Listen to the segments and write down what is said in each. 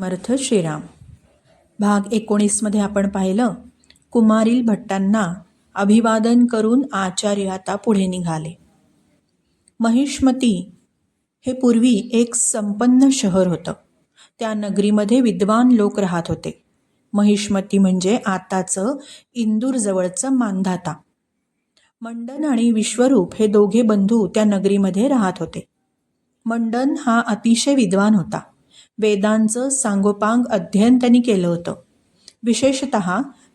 समर्थ श्रीराम. भाग एकोणीसमध्ये आपण पाहिलं कुमारील भट्टांना अभिवादन करून आचार्य आता पुढे निघाले. महिष्मती हे पूर्वी एक संपन्न शहर होतं. त्या नगरीमध्ये विद्वान लोक राहत होते. महिष्मती म्हणजे आताचं इंदूरजवळचं मांधाता मंडन आणि विश्वरूप हे दोघे बंधू त्या नगरीमध्ये राहत होते. मंडन हा अतिशय विद्वान होता. वेदांचं सांगोपांग अध्ययन त्यांनी केलं होतं. विशेषत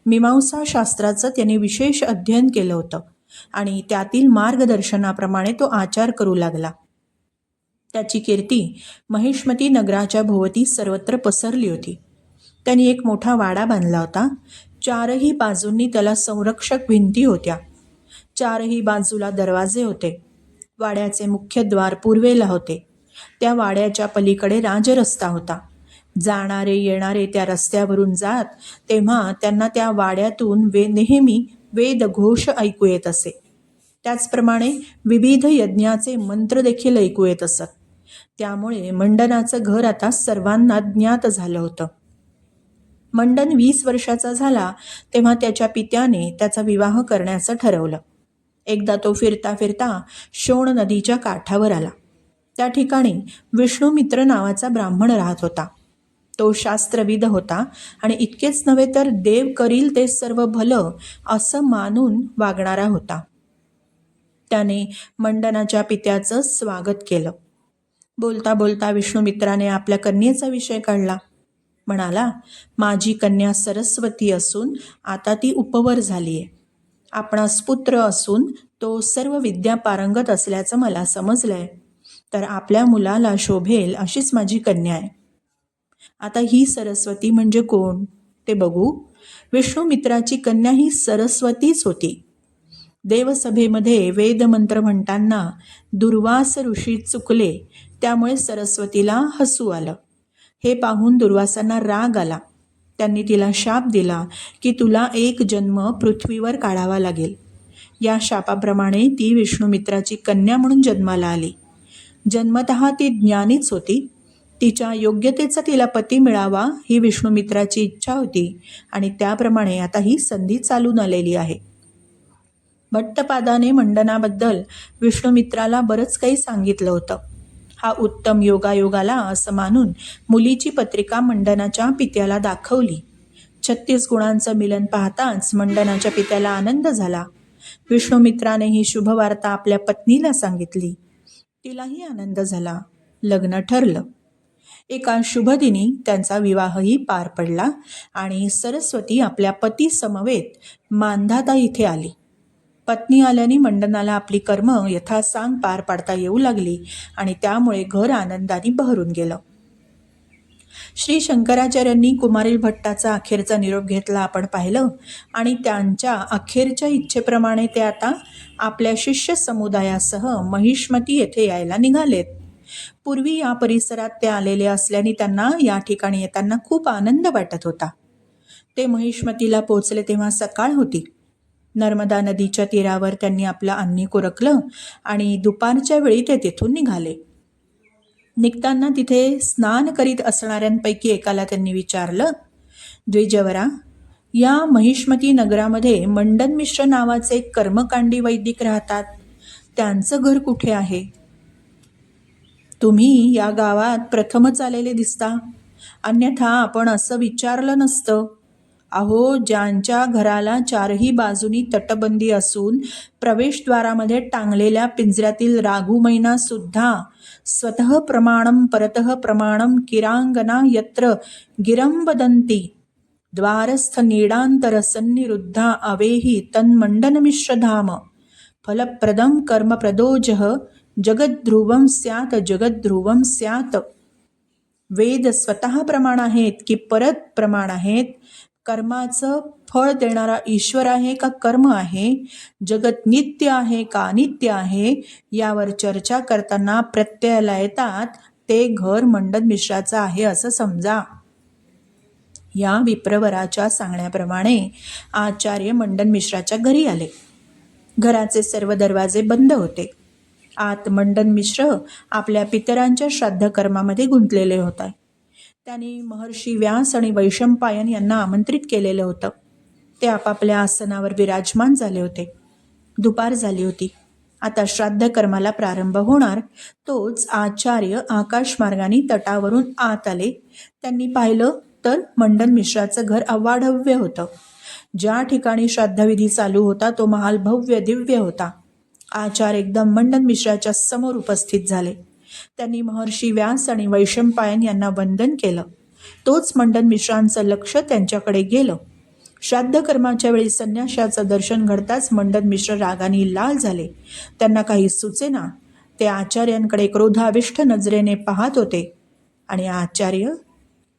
मीमांसा शास्त्राचं त्यांनी विशेष अध्ययन केलं होतं आणि त्यातील मार्गदर्शनाप्रमाणे तो आचार करू लागला. त्याची कीर्ती महिष्मती नगराच्या भोवती सर्वत्र पसरली होती. त्यांनी एक मोठा वाडा बांधला होता. चारही बाजूंनी त्याला संरक्षक भिंती होत्या. चारही बाजूला दरवाजे होते. वाड्याचे मुख्य द्वार पूर्वेला होते. त्या वाड्याच्या पलीकडे राजरस्ता होता. जाणारे येणारे त्या रस्त्यावरून जात तेव्हा त्यांना त्या वाड्यातून वे नेहमी वेदघोष ऐकू येत असे. त्याचप्रमाणे विविध यज्ञाचे मंत्र देखील ऐकू येत असत. त्यामुळे मंडनाचं घर आता सर्वांना ज्ञात झालं होतं. मंडन वीस वर्षाचा झाला तेव्हा त्याच्या पित्याने त्याचा विवाह करण्याचं ठरवलं. एकदा तो फिरता फिरता शोण नदीच्या काठावर आला. त्या ठिकाणी विष्णुमित्र नावाचा ब्राह्मण राहत होता. तो शास्त्रविद होता आणि इतकेच नव्हे तर देव करील ते सर्व भलं असं मानून वागणारा होता. त्याने मंडनाच्या पित्याचं स्वागत केलं. बोलता बोलता विष्णुमित्राने आपल्या कन्येचा विषय काढला. म्हणाला माझी कन्या सरस्वती असून आता ती उपवर झाली आहे आपणास पुत्र असून तो सर्व विद्या पारंगत असल्याचं मला समजलं आहे तर आपल्या मुलाला शोभेल अशीच माझी कन्या आहे. आता ही सरस्वती म्हणजे कोण? ते बघू. विष्णुमित्राची कन्या ही सरस्वतीच होती. देवसभेमध्ये वेदमंत्र म्हणताना दुर्वास ऋषी चुकले त्यामुळे सरस्वतीला हसू आलं. हे पाहून दुर्वासांना राग आला. त्यांनी तिला शाप दिला की तुला एक जन्म पृथ्वीवर काढावा लागेल. या शापाप्रमाणे ती विष्णुमित्राची कन्या म्हणून जन्माला आली. जन्मत ती ज्ञानीच होती. तिच्या योग्यतेचा तिला पती मिळावा ही विष्णुमित्राची इच्छा होती आणि त्याप्रमाणे आता ही संधी चालून आलेली आहे. भट्टपादाने मंडनाबद्दल विष्णुमित्राला बरंच काही सांगितलं होतं. हा उत्तम योगायोगाला असं मानून मुलीची पत्रिका मंडनाच्या पित्याला दाखवली. छत्तीस गुणांचं मिलन पाहताच मंडनाच्या पित्याला आनंद झाला. विष्णुमित्राने ही शुभवार्ता आपल्या पत्नीला सांगितली. तिलाही आनंद झाला. लग्न ठरलं. एका शुभदिनी त्यांचा विवाहही पार पडला आणि सरस्वती आपल्या पतीसमवेत मांधाता इथे आली. पत्नी आल्याने मंडनाला आपली कर्म यथासांग पार पाडता येऊ लागली आणि त्यामुळे घर आनंदाने बहरून गेलं. श्री शंकराचार्यांनी कुमारील भट्टाचा अखेरचा निरोप घेतला आपण पाहिलं आणि त्यांच्या अखेरच्या इच्छेप्रमाणे ते आता आपल्या शिष्य समुदायासह महिष्मती येथे यायला निघालेत. पूर्वी या परिसरात ते आलेले असल्याने त्यांना या ठिकाणी येताना खूप आनंद वाटत होता. ते महिष्मतीला पोचले तेव्हा सकाळ होती. नर्मदा नदीच्या तीरावर त्यांनी आपलं अन्नी कोरकलं आणि दुपारच्या वेळी ते तिथून निघाले. निघताना तिथे स्नान करीत असणाऱ्यांपैकी एकाला त्यांनी विचारलं द्विजवरा या महिष्मती नगरामध्ये मंडन मिश्र नावाचे कर्मकांडी वैदिक राहतात. त्यांचं घर कुठे आहे? तुम्ही या गावात प्रथमच आलेले दिसता. अन्यथा आपण असं विचारलं नसतं. अहो ज्यांच्या घराला चारही बाजूनी तटबंदी असून प्रवेशद्वारामध्ये टांगलेल्या पिंजऱ्यातील राघू सुद्धा स्वतः प्रमाणम परतः प्रमाणम किरांगना यत्र गिरं वदन्ति द्वारस्थ नीडांतर सन्निरुद्धा अवेही तन्मंडनमिश्रधाम फलप्रदम कर्मप्रदोजः जगद्ध्रुवं स्यात जगद्ध्रुवं स्यात। वेद स्वतः प्रमाण आहेत की परत प्रमाण आहेत? कर्माचं फळ देणारा ईश्वर आहे का कर्म आहे? जगत नित्य आहे का अनित्य आहे? यावर चर्चा करताना प्रत्ययाला येतात ते घर मंडन मिश्राचं आहे असं समजा. या विप्रवराच्या सांगण्याप्रमाणे आचार्य मंडन मिश्राच्या घरी आले. घराचे सर्व दरवाजे बंद होते. आत मंडन मिश्र आपल्या पितरांच्या श्राद्धकर्मामध्ये गुंतलेले होते. त्यांनी महर्षी व्यास आणि वैशंपायन यांना आमंत्रित केलेलं होतं. ते आपापल्या आसनावर विराजमान झाले होते. दुपार झाली होती. आता श्राद्ध कर्माला प्रारंभ होणार. तोच आचार्य आकाशमार्गाने तटावरून आत आले. त्यांनी पाहिलं तर मंडन मिश्राचं घर अवाढव्य होतं. ज्या ठिकाणी श्राद्धविधी चालू होता तो महाल भव्य दिव्य होता. आचार्य एकदम मंडन मिश्राच्या समोर उपस्थित झाले. त्यांनी महर्षी व्यास आणि वैशंपायन यांना वंदन केलं. तोच मंडन मिश्रांचं लक्ष त्यांच्याकडे गेलं. श्राद्ध कर्माच्या वेळी संन्याशाचं दर्शन घडताच मंडन मिश्र रागाने लाल झाले. त्यांना काही सुचेना ते आचार्यांकडे क्रोधाविष्ट नजरेने पाहत होते. आणि आचार्य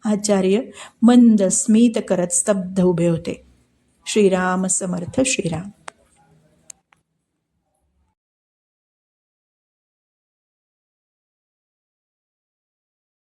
आचार्य मंद स्मित करत स्तब्ध उभे होते. श्रीराम समर्थ श्रीराम.